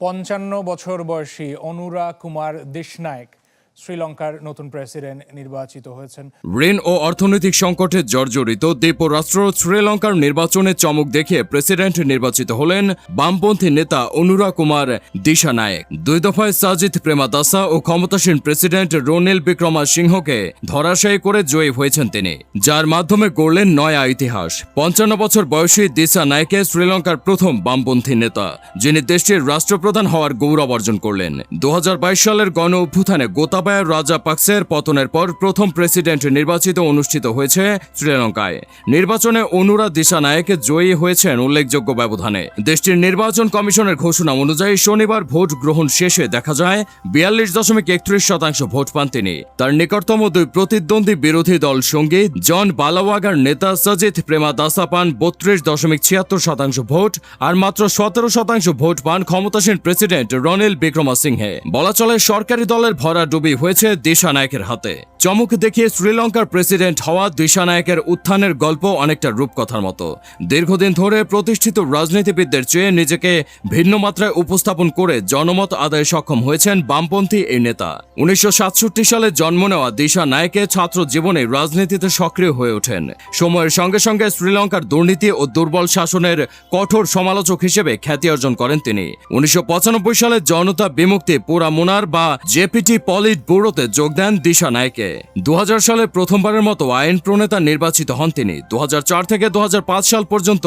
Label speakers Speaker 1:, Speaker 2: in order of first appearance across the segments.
Speaker 1: পঞ্চান্ন বছর বয়সী অনুরা কুমার দেশনায়ক। শ্রীলঙ্কার নতুন প্রেসিডেন্ট নির্বাচিত হয়েছেন।
Speaker 2: ঋণ ও অর্থনৈতিক সংকটে জর্জরিত দ্বীপ রাষ্ট্র শ্রীলঙ্কার নির্বাচনে চমক দেখে প্রেসিডেন্ট নির্বাচিত হলেন বামপন্থী নেতা অনুরা কুমার দিশানায়েক। দুই দফায় সাজিদ প্রেমাদাসা ও ক্ষমতাসীন প্রেসিডেন্ট রনিল বিক্রমা সিংহকে ধরাশায়ী করে জয়ী হয়েছেন তিনি, যার মাধ্যমে গড়লেন নয়া ইতিহাস। পঞ্চান্ন বছর বয়সী দিশা নায়কে শ্রীলঙ্কার প্রথম বামপন্থী নেতা, যিনি দেশটির রাষ্ট্রপ্রধান হওয়ার গৌরব অর্জন করলেন। দু হাজার বাইশ সালের গণ অভ্যুত্থানে গোতাবায়া রাজা পাক্সের পতনের পর প্রথম প্রেসিডেন্ট নির্বাচিত অনুষ্ঠিত হয়েছে শ্রীলঙ্কায়। নির্বাচনে অনুরা দিশা নায়ক জয়ী হয়েছেন উল্লেখযোগ্য ব্যবধানে। দেশটির নির্বাচন কমিশনের ঘোষণা অনুযায়ী শনিবার ভোট গ্রহণ শেষে দেখা যায়, বিয়াল্লিশ দশমিক একত্রিশ শতাংশ ভোট পান তিনি। তার নিকটতম দুই প্রতিদ্বন্দ্বী বিরোধী দল সঙ্গী জন বালাওয়াগার নেতা সজিত প্রেমা দাসা পান বত্রিশ দশমিক ছিয়াত্তর শতাংশ ভোট আর মাত্র সতেরো শতাংশ ভোট পান ক্ষমতাসীন প্রেসিডেন্ট রনিল বিক্রমা সিংহে বলা চলে সরকারি দলের ভরা ডুবি হয়েছে দিশা নায়কের হাতে। চমক দেখিয়ে শ্রীলঙ্কার প্রেসিডেন্ট হওয়া দিশা নায়কের উত্থানের গল্প অনেকটা রূপকথার মতো। দীর্ঘদিন ধরে প্রতিষ্ঠিত রাজনীতিবিদদের চেয়ে নিজেকে ভিন্ন মাত্রায় উপস্থাপন করে জনমত আদায়ে সক্ষম হয়েছেন বামপন্থী এই নেতা। উনিশশো সাতষট্টি সালে জন্ম নেওয়া দিশা নায়কে ছাত্র জীবনে রাজনীতিতে সক্রিয় হয়ে ওঠেন। সময়ের সঙ্গে সঙ্গে শ্রীলঙ্কার দুর্নীতি ও দুর্বল শাসনের কঠোর সমালোচক হিসেবে খ্যাতি অর্জন করেন তিনি। উনিশশো পঁচানব্বই সালে জনতা বিমুক্তি পুরা মুনার বা জেপিটি পলিট ব্যুরোতে যোগ দেন দিশা নায়কে দু সালে প্রথমবারের মতো আইন প্রণেতা নির্বাচিত হন তিনি। দু হাজার চার থেকে দু হাজার পাঁচ সাল পর্যন্ত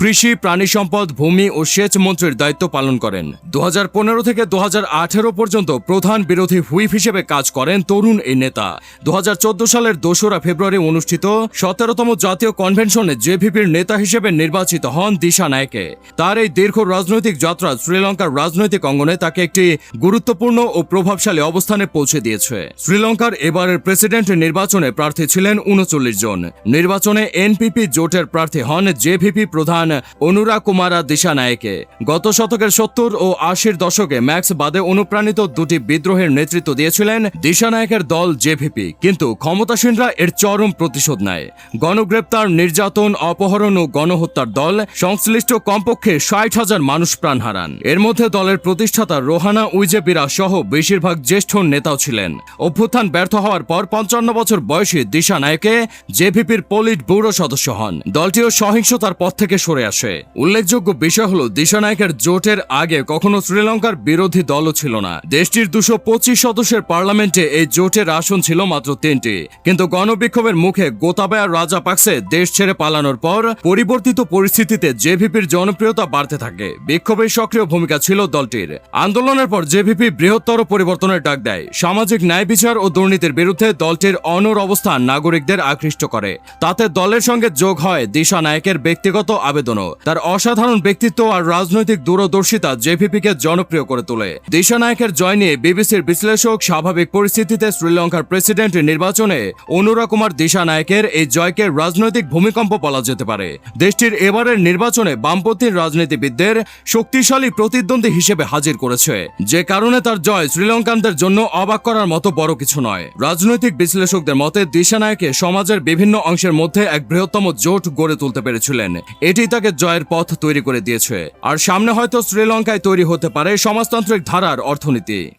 Speaker 2: কৃষি, প্রাণী সম্পদ, ভূমি ও সেচ মন্ত্রীর দায়িত্ব পালন করেন। দু থেকে দু পর্যন্ত প্রধান বিরোধী হুইপ হিসেবে কাজ করেন তরুণ এই নেতা। দু সালের দোসরা ফেব্রুয়ারি অনুষ্ঠিত সতেরোতম জাতীয় কনভেনশনে জেভিপির নেতা হিসেবে নির্বাচিত হন দিশা নায়কে। তার এই দীর্ঘ রাজনৈতিক যাত্রা শ্রীলঙ্কার রাজনৈতিক অঙ্গনে তাকে একটি গুরুত্বপূর্ণ ও প্রভাবশালী অবস্থানে পৌঁছে দিয়েছে। শ্রীলঙ্কার এবারের প্রেসিডেন্ট নির্বাচনে প্রার্থী ছিলেন উনচল্লিশ জন। নির্বাচনে এনপিপি জোটের প্রার্থী হন জেভিপি প্রধান অনুরা কুমারা দিশা নায়কে গত শতকের সত্তর ও আশির দশকে ম্যাক্স বাদে অনুপ্রাণিত দুটি বিদ্রোহের নেতৃত্ব দিয়েছিলেন দিশা নায়কের দল জেভিপি। কিন্তু ক্ষমতাসীনরা এর চরম প্রতিশোধ নেয়। গণগ্রেপ্তার, নির্যাতন, অপহরণ ও গণহত্যার দল সংশ্লিষ্ট কমপক্ষে ষাট হাজার মানুষ প্রাণ হারান। এর মধ্যে দলের প্রতিষ্ঠাতা রোহানা উইজেবিরা সহ বেশিরভাগ জ্যেষ্ঠ নেতাও ছিলেন। অভ্যুত্থান ব্যর্থ হওয়ার পর পঞ্চান্ন বছর বয়সী দিশা নায়কে জেভিপির পলিট ব্যুরো সদস্য হন। দলটিও সহিংসতার পথ থেকে সরে আসে। উল্লেখযোগ্য বিষয় হল, দিশা নায়কের জোটের আগে কখনো শ্রীলঙ্কার বিরোধী দলও ছিল না। দেশটির দুশো পঁচিশ সদস্যের পার্লামেন্টে এই জোটের আসন ছিল মাত্র তিনটি। কিন্তু গণবিক্ষোভের মুখে গোতাবায়া রাজা পাকসে দেশ ছেড়ে পালানোর পর পরিবর্তিত পরিস্থিতিতে জেভিপির জনপ্রিয়তা বাড়তে থাকে। বিক্ষোভে সক্রিয় ভূমিকা ছিল দলটির। আন্দোলনের পর জেভিপি বৃহত্তর পরিবর্তনের ডাক দেয়। সামাজিক ন্যায় বিচার ও দুর্নীতির বিরুদ্ধে দলটির অনর অবস্থান নাগরিকদের আকৃষ্ট করে। তাতে দলের সঙ্গে যোগ হয় দিশা নায়কের ব্যক্তিগত আবেদনও। তার অসাধারণ ব্যক্তিত্ব আর রাজনৈতিক দূরদর্শিতা জেভিপিকে জনপ্রিয় করে তোলে। দিশা নায়কের জয় নিয়ে বিবিসির বিশ্লেষক স্বাভাবিক পরিস্থিতিতে শ্রীলঙ্কার প্রেসিডেন্ট নির্বাচনে অনুরা কুমার দিশা নায়কের এই জয়কে রাজনৈতিক ভূমিকম্প বলা যেতে পারে। দেশটির এবারের নির্বাচনে বামপন্থী রাজনীতিবিদদের শক্তিশালী প্রতিদ্বন্দ্বী হিসেবে হাজির করেছে। যে কারণে তার জয় শ্রীলঙ্কানদের জন্য অবাক করার মতো বড় কিছু নয়। রাজনৈতিক বিশ্লেষকদের মতে, দিশানায়কে সমাজের বিভিন্ন অংশের মধ্যে এক বৃহত্তম জোট গড়ে তুলতে পেরেছিলেন। এটি তাকে জয়ের পথ তৈরি করে দিয়েছে। আর সামনে হয়তো শ্রীলঙ্কায় তৈরি হতে পারে সমাজতান্ত্রিক ধারার অর্থনীতি।